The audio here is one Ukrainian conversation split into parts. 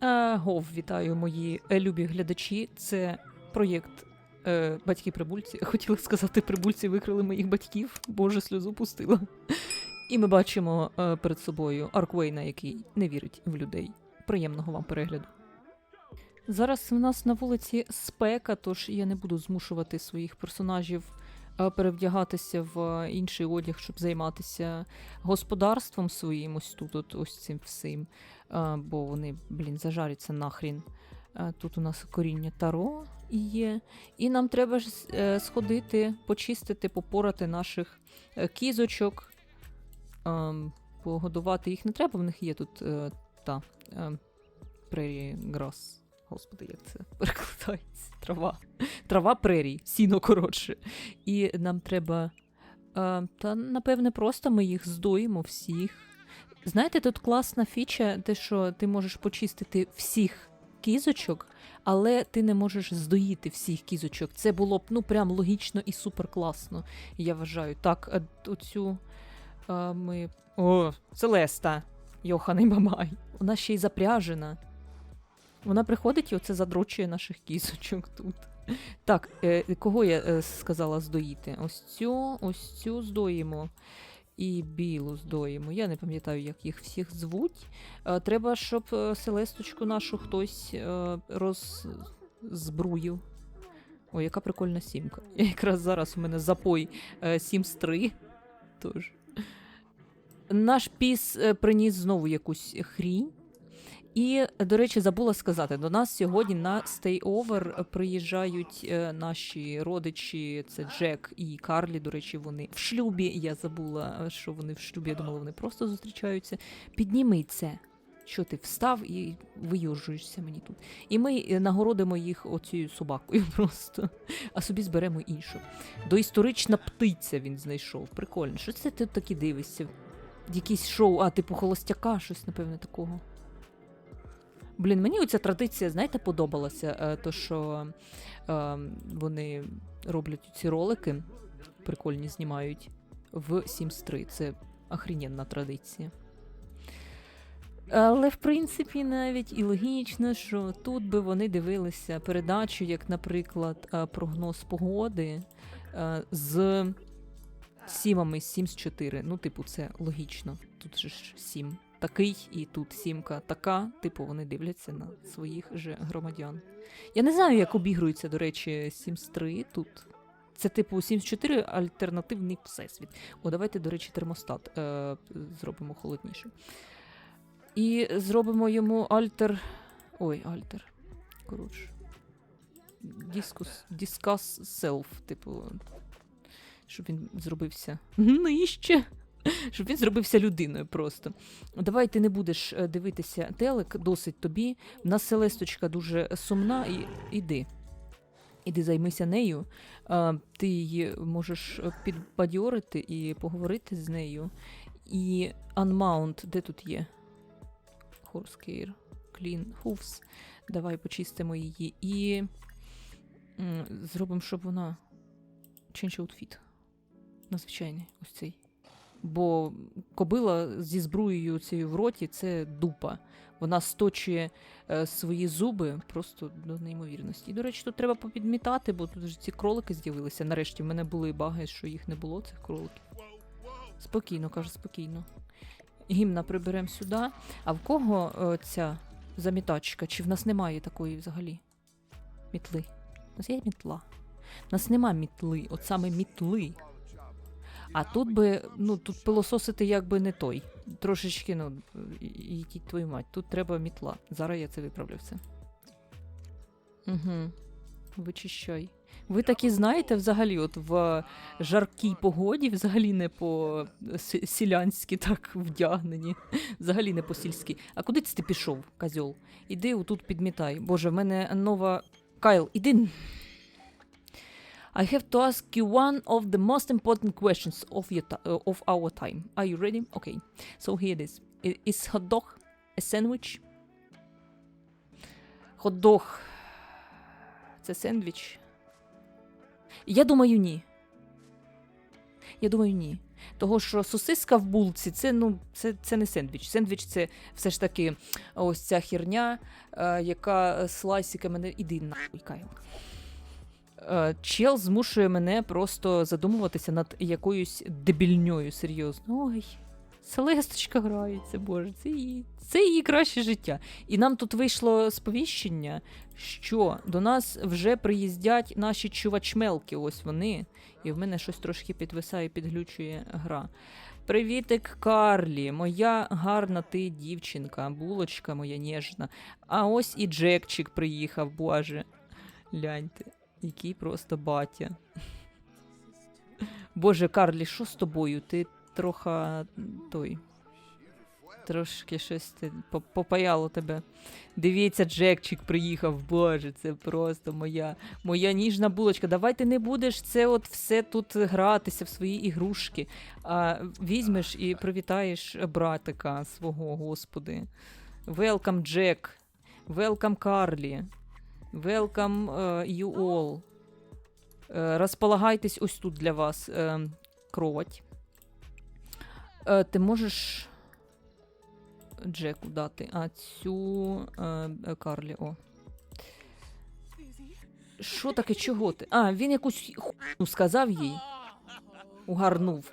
Гов, вітаю, мої е, любі глядачі. Це проєкт е, Батьки прибульці. Хотіла сказати, прибульці викрили моїх батьків. Боже, сльозу пустила. І ми бачимо е, перед собою Арквейна, який не вірить в людей. Приємного вам перегляду. Зараз в нас на вулиці спека, тож я не буду змушувати своїх персонажів перевдягатися в е, інший одяг, щоб займатися господарством своїм, ось тут, от, ось цим всім. Е, бо вони, блін, зажаряться нахрін. Е, Тут у нас коріння таро є. І нам треба ж е, сходити, почистити, попорати наших е, кізочок, погодувати їх не треба, в них є тут е, та прері грас. Господи, як це перекладається? Трава. Трава прерій, сіно коротше. І нам треба. Е, та, напевне, просто ми їх здоїмо всіх. Знаєте, тут класна фіча, те, що ти можеш почистити всіх кізочок, але ти не можеш здоїти всіх кізочок. Це було б ну прям логічно і супер класно. Я вважаю. Так, оцю а, ми. О, Целеста! Йоханий Мамай. Вона ще й запряжена. Вона приходить і оце задрочує наших кізочок тут. Так, е, кого я е, сказала здоїти? Ось цю, ось цю здоїмо. І білу здоїмо. Я не пам'ятаю, як їх всіх звуть. Е, треба, щоб е, селесточку нашу хтось е, роззбруїв. Ой, яка прикольна сімка. Якраз зараз у мене запой е, 3. Тож. Наш піс е, приніс знову якусь хрінь. І, до речі, забула сказати, до нас сьогодні на стейовер приїжджають е, наші родичі, це Джек і Карлі. До речі, вони в шлюбі. Я забула, е, що вони в шлюбі. Я думала, вони просто зустрічаються. Підніми це. Що ти встав і виюжуєшся мені тут. І ми е, нагородимо їх оцією собакою просто, а собі зберемо іншу. Доісторична птиця він знайшов. Прикольно. Що це ти такі дивишся? Якісь шоу, а, типу холостяка, щось, напевне, такого. Блін, мені оця традиція, знаєте, подобалася. е, То, що е, вони роблять ці ролики, прикольні знімають в Sims 3. Це охрененна традиція. Але в принципі навіть і логічно, що тут би вони дивилися передачу, як, наприклад, е, прогноз погоди з сімами Sims 4. Ну, типу, це логічно. Тут же ж сім такий, і тут сімка така. Типу, вони дивляться на своїх же громадян. Я не знаю, як обігрується, до речі, Sims 3 тут. Це, типу, Sims 4 альтернативний всесвіт. О, давайте, до речі, термостат е, зробимо холодніше. І зробимо йому альтер. Ой, альтер. Коротше. Дискус, discuss self, типу. Щоб він зробився нижче. Щоб він зробився людиною просто. Давай ти не будеш е, дивитися телек, досить тобі. В нас Селесточка дуже сумна, і іди. Іди займися нею. Ти її можеш е, підбадьорити і поговорити з нею. І Unmount, де тут є? Horsecair, Clean Hooves. Давай почистимо її. І зробимо, щоб вона Change Outfit. Надзвичайний, ось цей. Бо кобила зі зброєю цією в роті це дупа. Вона сточує е, свої зуби просто до неймовірності. І, до речі, тут треба попідмітати, бо тут ж ці кролики з'явилися. Нарешті в мене були баги, що їх не було, цих кроликів. Спокійно, каже, спокійно. Гімна приберемо сюди. А в кого е, ця замітачка? Чи в нас немає такої взагалі? Мітли. У нас є мітла. У нас нема мітли, от саме мітли. А тут би, ну, тут пилососити якби не той. Трошечки, ну, і твою мать, тут треба мітла. Зараз я це виправлю все. Угу. Вичищай. Ви такі знаєте, взагалі, от в жаркій погоді, взагалі не по сі- сілянськи так вдягнені, взагалі не по сільськи. А куди ти пішов, козьол? Іди отут підмітай. Боже, в мене нова. Кайл, іди. I have to ask you one of the most important questions of, your uh, of our time. Are you ready? Okay. So here it is. Is hot dog a sandwich? Хот-дог. Це сендвіч? Я думаю, ні. Я думаю, ні. Того, що сосиска в булці це, ну, це, це не сендвіч. Сендвіч це все ж таки ось ця херня, е, яка слайсиками не. Іди нахуй, Кайл. Е, Чел змушує мене просто задумуватися над якоюсь дебільньою, серйозно. Ой, Селесточка грається, боже, це її, це її краще життя. І нам тут вийшло сповіщення, що до нас вже приїздять наші чувачмелки. Ось вони. І в мене щось трошки підвисає, підглючує гра. Привітик, Карлі, моя гарна ти дівчинка, булочка моя ніжна. А ось і Джекчик приїхав, боже. Гляньте, який просто батя. Боже, Карлі, що з тобою? Ти троха той. Трошки щось ти попаяло тебе. Дивіться, Джекчик приїхав. Боже, це просто моя, моя ніжна булочка. Давай ти не будеш це от все тут гратися в свої ігрушки. А візьмеш і привітаєш братика свого, господи. Welcome, Джек. Welcome, Карлі. Welcome, е, you all. Е, розполагайтесь ось тут для вас. Е, кровать. Е, ти можеш Джеку дати, а цю Карлі. О. Що таке, чого ти? А, він якусь хуйню сказав їй. Угарнув.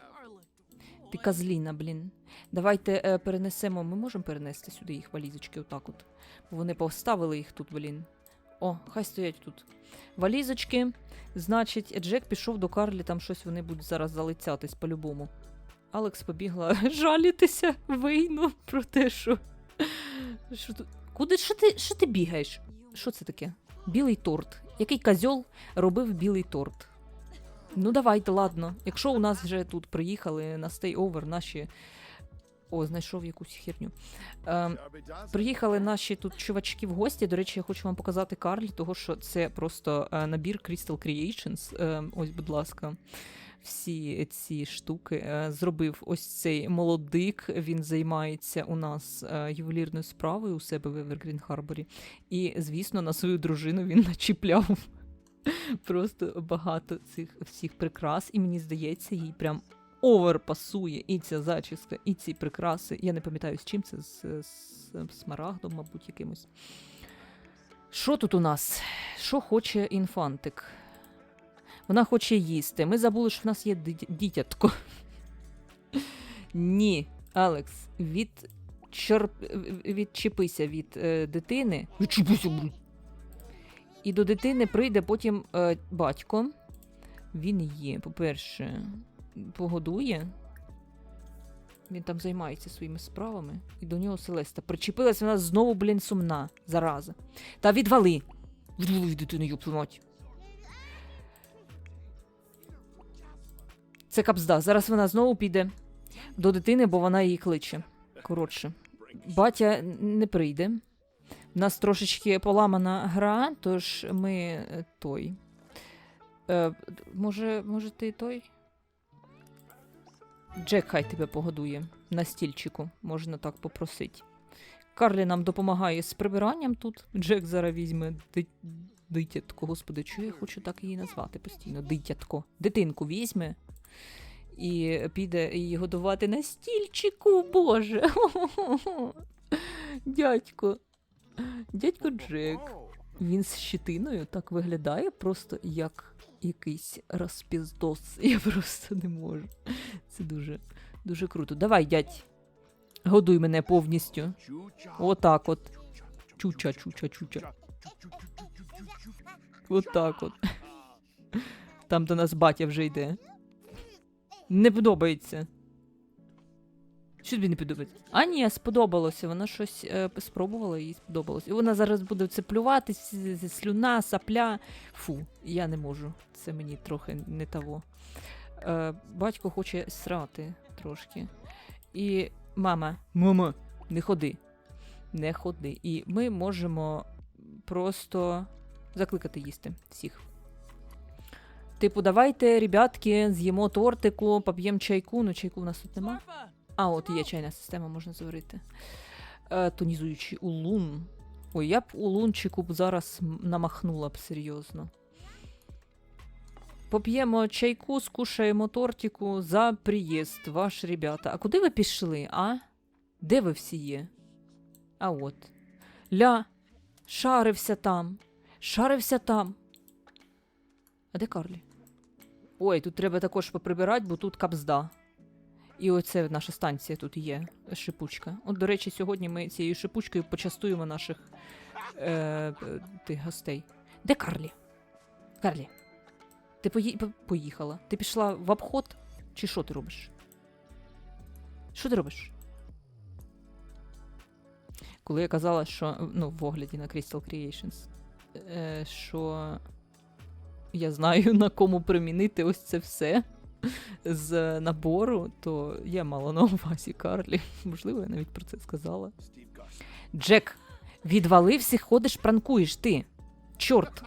Ти козліна, блін. Давайте е, перенесемо. Ми можемо перенести сюди їх валізочки, отак от. Вони поставили їх тут, блін. О, хай стоять тут. Валізочки. Значить, Джек пішов до Карлі, там щось вони будуть зараз залицятись по-любому. Алекс побігла жалітися Вейну про те, що. що тут... Куди що ти, що ти бігаєш? Що це таке? Білий торт. Який козьол робив білий торт? Ну, давайте, ладно. Якщо у нас вже тут приїхали на стей-овер наші. О, знайшов якусь херню. Ем, Приїхали наші тут чувачки в гості. До речі, я хочу вам показати Карлі, того що це просто е, набір Crystal Creations. Е, ось, будь ласка, всі ці штуки. Е, зробив ось цей молодик. Він займається у нас е, ювелірною справою у себе в Evergreen Харборі. І, звісно, на свою дружину він начіпляв просто багато цих всіх прикрас. І мені здається, їй прям овер пасує і ця зачіска, і ці прикраси. Я не пам'ятаю, з чим це з, з смарагдом, мабуть, якимось. Що тут у нас? Що хоче інфантик? Вона хоче їсти. Ми забули, що в нас є дітятко. Ні, Алекс, від чор... відчепися від е, дитини. Відчепися, блін. І до дитини прийде потім е, батько. Він її, по-перше, погодує. Він там займається своїми справами. І до нього Селеста. Причепилась вона знову, блін, сумна. Зараза. Та відвали. Відвали від дитини, мать. Це капзда. Зараз вона знову піде до дитини, бо вона її кличе. Коротше, батя не прийде. У нас трошечки поламана гра, тож ми е, той. Е, може, може, ти той? Джек хай тебе погодує на стільчику, можна так попросити. Карлі нам допомагає з прибиранням тут. Джек зараз візьме ди- дитятко. Господи, чого я хочу так її назвати постійно? Дитятко. Дитинку візьме і піде її годувати на стільчику, Боже. Дядько. Дядько Джек. Він з щитиною так виглядає просто як якийсь розпіздос. Я просто не можу. Це дуже, дуже круто. Давай, дядь. Годуй мене повністю. Отак от. Чуча, чуча, чуча. Отак от. Там до нас батя вже йде. Не подобається. Що тобі не подобається? А ні, сподобалося. Вона щось е, спробувала, їй сподобалось. І вона зараз буде це плюватись, слюна, сапля. Фу, я не можу. Це мені трохи не того. Е, батько хоче срати трошки. І мама, мама, не ходи. Не ходи. І ми можемо просто закликати їсти всіх. Типу, давайте, ребятки, з'їмо тортику, поп'ємо чайку. Ну, чайку в нас тут нема. А, от є чайна система, можна заварити. Е, тонізуючий улун. Ой, я б улунчику б зараз намахнула б серйозно. поп'ємо чайку, скушаємо тортику за приїзд, ваш ребята. А куди ви пішли, а? Де ви всі є? А от. Ля, шарився там, шарився там. А де Карлі? Ой, тут треба також поприбирати, бо тут капзда. І оце наша станція тут є, шипучка. От, до речі, сьогодні ми цією шипучкою почастуємо наших е, тих гостей. Де Карлі? Карлі, ти пої... поїхала? Ти пішла в обход? Чи що ти робиш? Що ти робиш? Коли я казала, що ну, в огляді на Crystal Creations, е, що я знаю, на кому примінити ось це все з набору, то я мала на увазі Карлі. Можливо, я навіть про це сказала. Джек, відвалився, ходиш, пранкуєш ти. Чорт.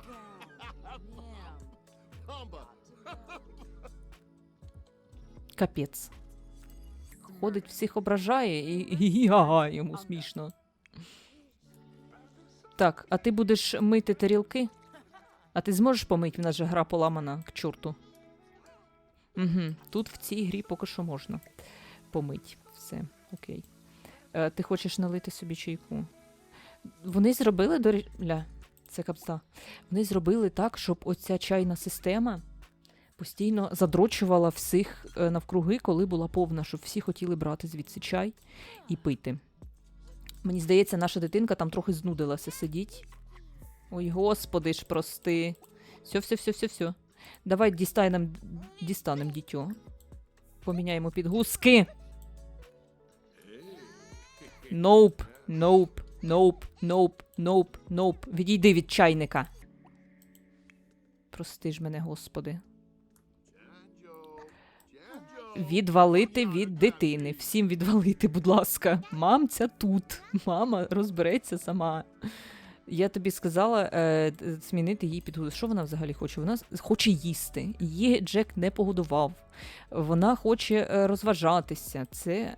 Капець. Ходить, всіх ображає і, і, ага, йому смішно. Так, а ти будеш мити тарілки? А ти зможеш помити? В нас же гра поламана к чорту. Угу. Тут в цій грі поки що можна помить. Все, окей. Е, ти хочеш налити собі чайку? Вони зробили до Ля, це капста. Вони зробили так, щоб оця чайна система постійно задрочувала всіх е, навкруги, коли була повна, щоб всі хотіли брати звідси чай і пити. Мені здається, наша дитинка там трохи знудилася сидіть. Ой, господи ж, прости. Все, все, все, все, все. Давай дістанем, дістанем дітьо. Поміняємо підгузки. Ноуп, ноуп, ноуп, ноуп, ноуп, ноуп. Відійди від чайника. Прости ж мене, господи. Відвалити від дитини. Всім відвалити, будь ласка. Мамця тут. Мама розбереться сама. Я тобі сказала е, змінити їй підгузок. Що вона взагалі хоче? Вона хоче їсти. Її Джек не погодував. Вона хоче е, розважатися. Це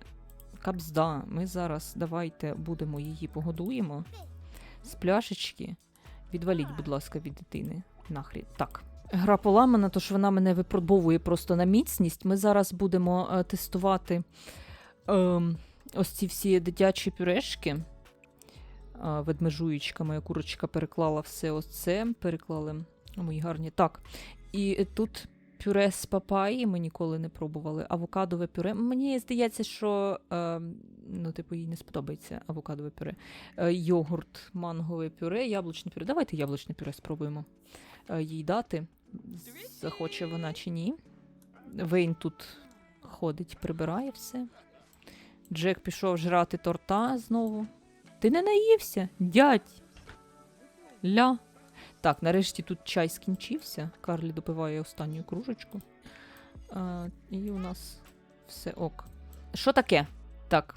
капзда. Ми зараз давайте будемо її погодуємо. З пляшечки. Відваліть, будь ласка, від дитини. Нахрі. Так. Гра поламана, тож вона мене випробовує просто на міцність. Ми зараз будемо е, тестувати ем, ось ці всі дитячі пюрешки. Ведмежуючка, моя курочка переклала все ось це. Переклали мої гарні. Так. І тут пюре з папаї ми ніколи не пробували. Авокадове пюре. Мені здається, що е, ну, типу, їй не сподобається авокадове пюре. Е, йогурт, мангове пюре, яблучне пюре. Давайте яблучне пюре спробуємо е, їй дати. Захоче вона чи ні. Вейн тут ходить, прибирає все. Джек пішов жрати торта знову. Ти не наївся, дядь. Ля. Так, нарешті тут чай скінчився. Карлі допиває останню кружечку. А, і у нас все ок. Що таке? Так.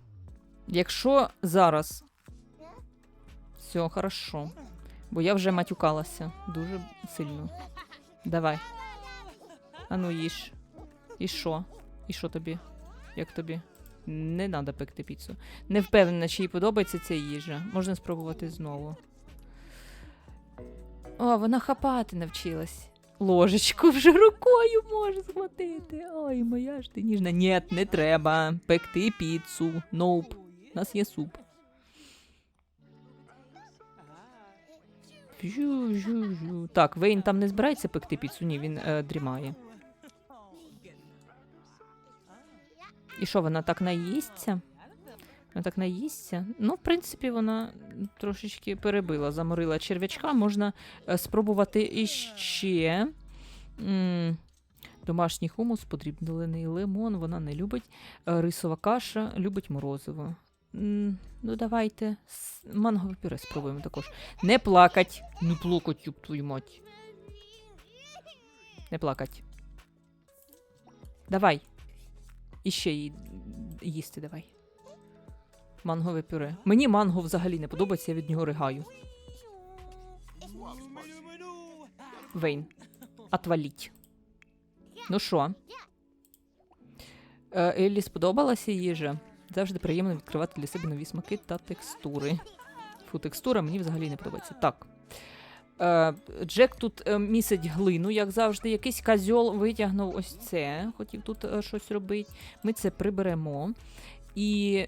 Якщо зараз. Все, хорошо. Бо я вже матюкалася дуже сильно. Давай. Ану, їж. І що? І що тобі? Як тобі? Не треба пекти піцу. Не впевнена, чи їй подобається ця їжа. Можна спробувати знову. О, вона хапати навчилась. Ложечку вже рукою може схватити. Ой, моя ж ти ніжна. Ні, не треба. Пекти піцу. Ноуп. У нас є суп. Жу-жу-жу. Так, Вейн там не збирається пекти піцу? Ні, він е, дрімає. І що, вона так наїсться? Вона так наїсться? Ну, в принципі, вона трошечки перебила, заморила черв'ячка. Можна е, спробувати іще. Домашній хумус, подрібнений лимон, вона не любить. Е, Рисова каша, любить морозиво. Ну, давайте. Мангове пюре спробуємо також. Не плакать. Не плакать, юб твою мать. Не плакать. Давай. І ще їй їсти давай. Мангове пюре. Мені манго взагалі не подобається, я від нього ригаю. Вейн. Отваліть. Ну що? Е, Еллі сподобалася їжа. Завжди приємно відкривати для себе нові смаки та текстури. Фу, текстура мені взагалі не подобається. Так. Е, Джек тут е, місить глину, як завжди. Якийсь козьол витягнув ось це. Хотів тут е, щось робити. Ми це приберемо. І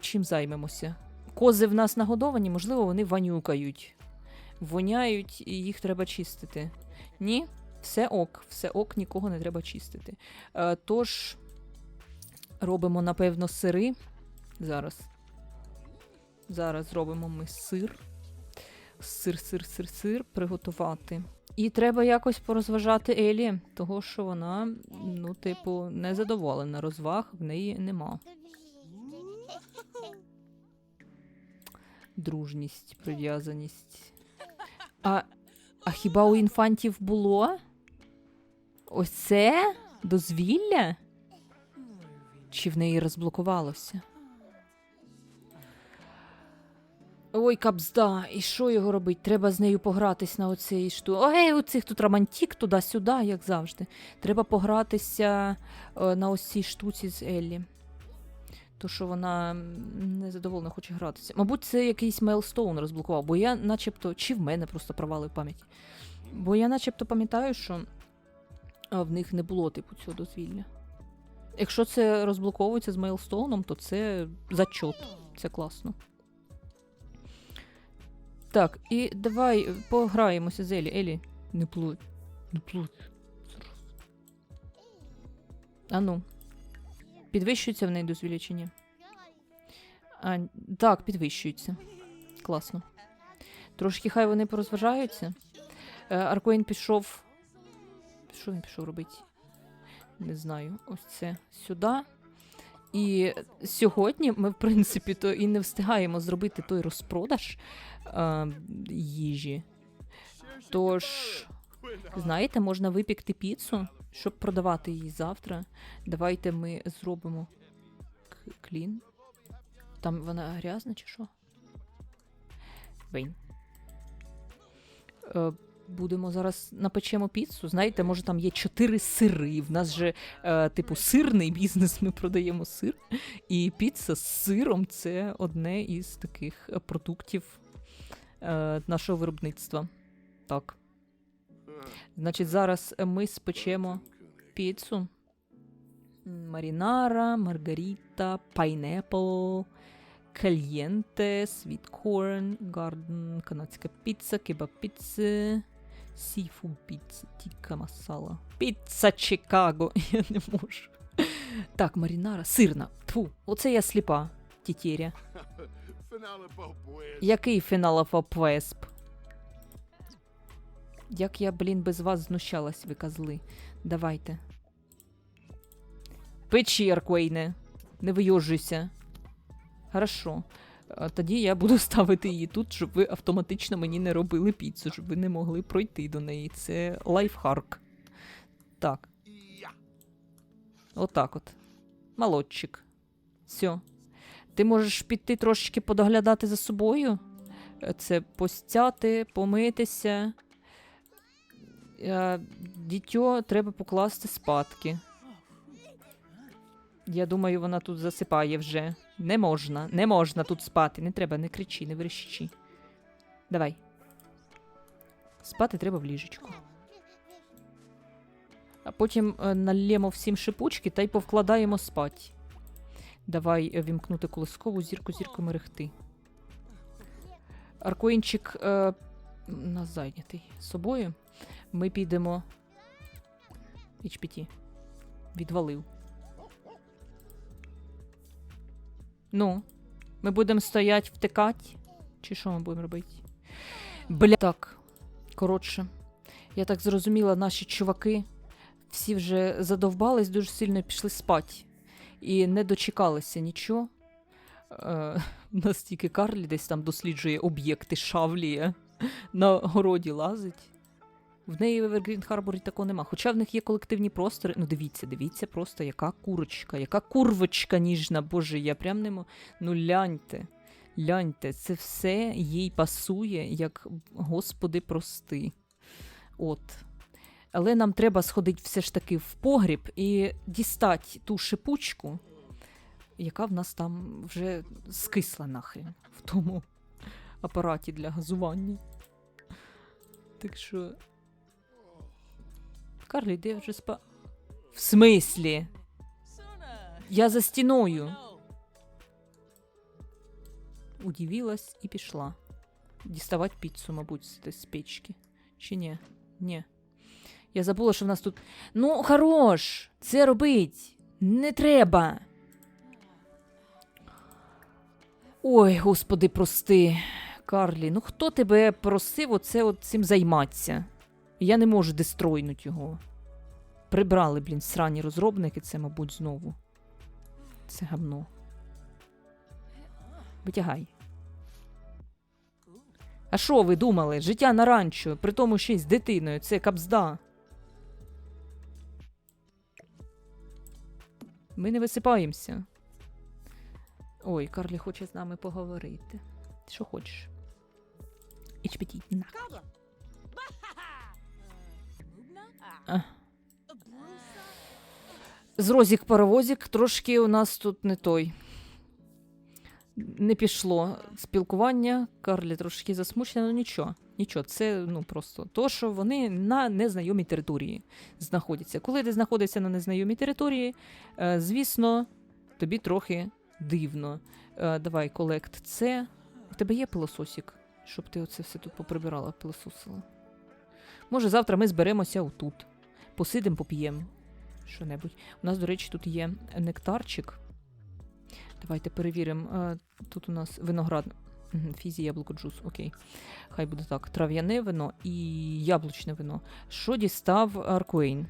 чим займемося? Кози в нас нагодовані, можливо, вони ванюкають. Воняють, і їх треба чистити. Ні? Все ок, все ок, нікого не треба чистити. Тож, робимо, напевно, сири. Зараз. Зараз зробимо ми сир. Сир, сир, сир, сир приготувати. І треба якось порозважати Елі, того що вона, ну, типу, незадоволена. Розваг в неї нема. Дружність, прив'язаність. А, а хіба у інфантів було? Ось це? Дозвілля? Чи в неї розблокувалося? Ой, кабзда, і що його робить? Треба з нею погратись на оцій шту. Ой, оцих тут романтік туди-сюди, як завжди. Треба погратися е, на ось цій штуці з Еллі. То, що вона незадоволена хоче гратися. Мабуть, це якийсь Мейлстоун розблокував, бо я начебто, чи в мене просто провали в пам'яті. Бо я начебто пам'ятаю, що в них не було типу цього дозвілля. Якщо це розблоковується з Мейлстоуном, то це зачот. Це класно. Так, і давай пограємося з Елі. Елі, не плуть. Не плуть. А ну. Підвищується в неї дозвілля чи ні? А, так, підвищується. Класно. Трошки хай вони порозважаються. Е, Аркоін пішов. Що він пішов робити? Не знаю. Ось це сюди. І сьогодні ми, в принципі, то і не встигаємо зробити той розпродаж е, їжі. Тож, знаєте, можна випікти піцу, щоб продавати її завтра. Давайте ми зробимо клін. Там вона грязна чи що? Е, будемо зараз напечемо піцу. Знаєте, може там є чотири сири. В нас же, е, типу, сирний бізнес, ми продаємо сир. І піца з сиром це одне із таких продуктів е, нашого виробництва. Так. Значить, зараз ми спечемо піцу. Марінара, маргаріта, пайнепл, кальєнте, світкорн, гарден, канадська піца, кебаб піци, сіфуд піца, тіка масала. Піца Чикаго. Я не можу. Так, марінара, сирна. Тфу, оце я сліпа, тітєря. Який фінал Весп? Як я, блін, без вас знущалась, ви козли. Давайте. Печі, Арквейне. Не вийожуйся. Хорошо. Тоді я буду ставити її тут, щоб ви автоматично мені не робили піцу, щоб ви не могли пройти до неї. Це лайфхарк. Так. Отак от. Молодчик. Все. Ти можеш піти трошечки подоглядати за собою. Це постяти, помитися. Е, Дітьо треба покласти спадки. Я думаю, вона тут засипає вже. Не можна, не можна тут спати. Не треба, не кричи, не верещи. Давай. Спати треба в ліжечку. А потім е, налємо всім шипучки та й повкладаємо спать. Давай е, вімкнути колискову зірку зірку мерехти. Аркоїнчик е, нас зайнятий собою. Ми підемо. HPT. Відвалив. Ну, ми будемо стоять, втикати? Чи що ми будемо робити? Бля. Так. Коротше, я так зрозуміла, наші чуваки всі вже задовбались дуже сильно пішли спати. І не дочекалися нічого. Е, у нас тільки Карлі десь там досліджує об'єкти, шавліє, на городі лазить. В неї в Evergreen Харборі такого нема. Хоча в них є колективні простори. Ну, дивіться, дивіться просто, яка курочка, яка курвочка ніжна, боже, я прям не мо... Ну, ляньте, ляньте, це все їй пасує, як господи прости. От. Але нам треба сходити все ж таки в погріб і дістати ту шипучку, яка в нас там вже скисла нахрен в тому апараті для газування. Так що. Карлі, де вже спа. В смислі? Я за стіною. Удивилась і пішла. Діставати піцу, мабуть, з печки. Чи ні? Ні. Я забула, що в нас тут. Ну, хорош! Це робить! Не треба. Ой, господи, прости. Карлі, ну хто тебе просив оце от цим займатися? Я не можу дестройнути його. Прибрали, блін, срані розробники, це, мабуть, знову. Це гавно. Витягай. А що ви думали? Життя на ранчо, при тому ще й з дитиною, це капзда. Ми не висипаємося. Ой, Карлі хоче з нами поговорити. Що хочеш? HPT, на. А. Зрозік паровозік трошки у нас тут не той. Не пішло спілкування. Карлі трошки засмучена, ну нічого. Нічого, це ну просто то, що вони на незнайомій території знаходяться. Коли ти знаходишся на незнайомій території, е, звісно, тобі трохи дивно. Е, давай, колект це. У тебе є пилососик, щоб ти оце все тут поприбирала, пилососила. Може, завтра ми зберемося отут. Посидимо, поп'ємо. Що-небудь. У нас, до речі, тут є нектарчик. Давайте перевіримо. Е, Тут у нас виноград. Фізі, яблуко, джус, окей. Хай буде так. Трав'яне вино і яблучне вино. Що дістав Аркуейн?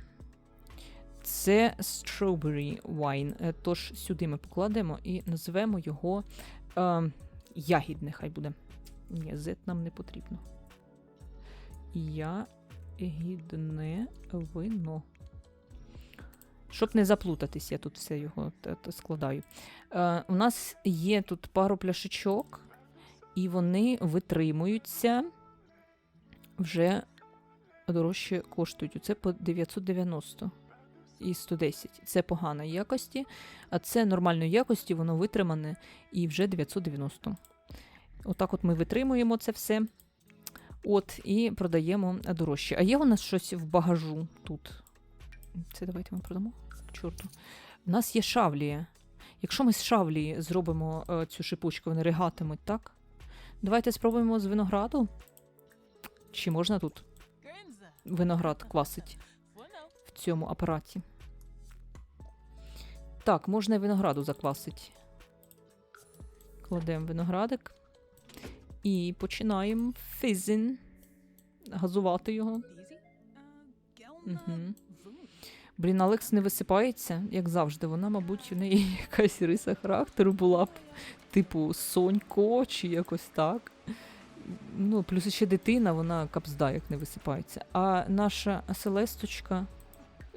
Це strawberry wine. Е, Тож сюди ми покладемо і назвемо його е, ягідне, хай буде. Ні, Z нам не потрібно. Ягідне вино. Щоб не заплутатись, я тут все його складаю. Е, у нас є тут пару пляшечок, і вони витримуються вже дорожче коштують. Це по 990 і 110. Це поганої якості, а це нормальної якості, воно витримане і вже 990. Отак от ми витримуємо це все. От, і продаємо дорожче. А є у нас щось в багажу тут. Це давайте ми продамо. Чорту. У нас є шавлія. Якщо ми з шавлії зробимо е, цю шипучку, вони ригатимуть, так? Давайте спробуємо з винограду. Чи можна тут виноград квасить в цьому апараті? Так, можна і винограду заквасить. Кладемо виноградик. І починаємо фізин. Газувати його. Угу. Блін, Алекс не висипається, як завжди. Вона, мабуть, у неї якась риса характеру була б, типу, Сонько чи якось так. Ну, плюс ще дитина, вона капзда, як не висипається. А наша Селесточка,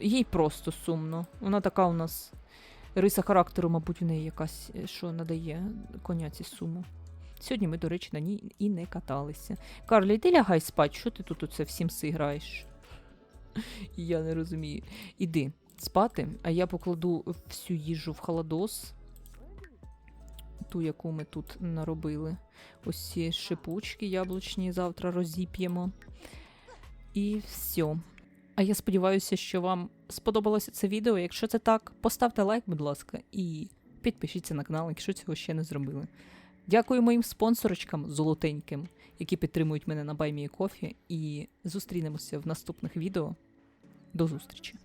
їй просто сумно. Вона така у нас риса характеру, мабуть, у неї якась, е, що надає коняці суму. Сьогодні ми, до речі, на ній і не каталися. Карлі, ти лягай спать, що ти тут оце всім си граєш? Я не розумію. Іди спати, а я покладу всю їжу в холодос. Ту, яку ми тут наробили. Ось ці шипучки яблучні завтра розіп'ємо. І все. А я сподіваюся, що вам сподобалося це відео. Якщо це так, поставте лайк, будь ласка, і підпишіться на канал, якщо цього ще не зробили. Дякую моїм спонсорочкам золотеньким, які підтримують мене на Баймії Кофі. І зустрінемося в наступних відео. До зустрічі!